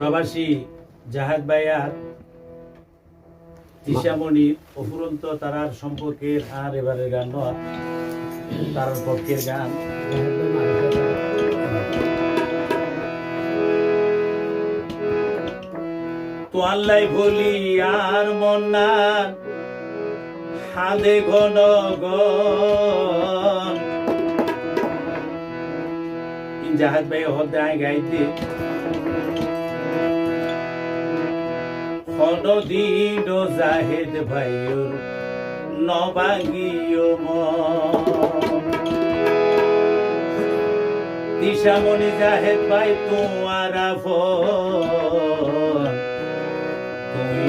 প্রবাসী জাহাদ ভাইয়ার দিশামণি অফুরন্ত তারার সম্পর্কের আর এবারের গান নয়, তারার পক্ষের গান। তো আল্লাহ বলি, আর মন্নার হাদে ঘন গন জাহাদ ভাই হদায় গাইতে। হনদিন জাহেদ ভাইয়র নবাঙ্গীয় দিশামণি জাহেদ ভাই, তোমার তুই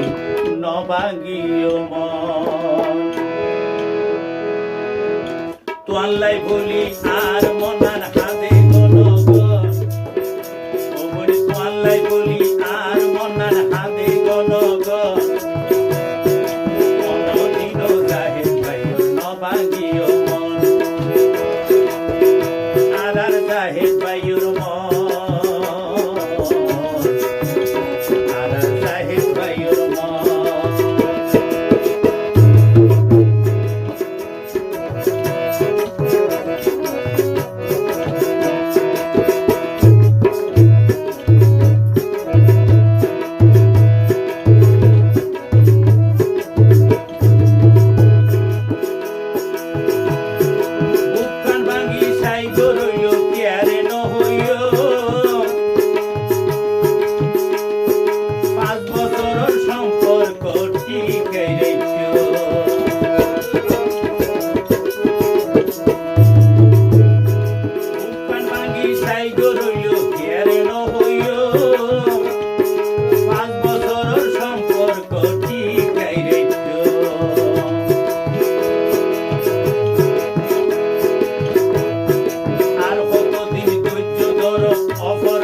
নবাঙ্গীয় তো আল্লাহ বলি আর মনার জাহেদ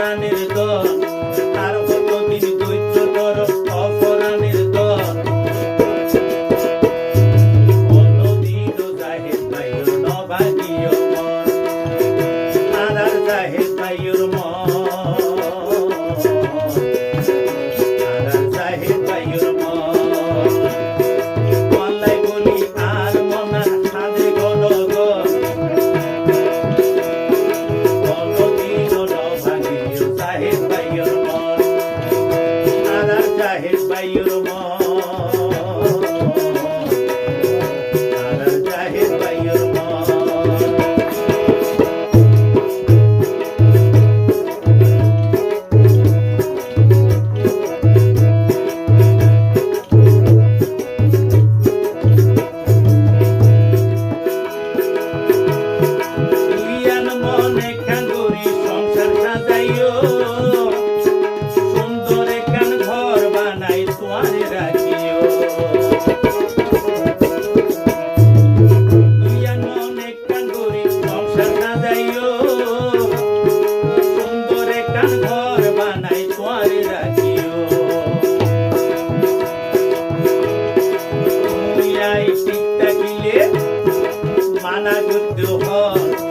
অপরাণের দল জাহেদ ভাইয়ের মন যায় শিক্ষা দিলে মানা যুদ্ধ হয়।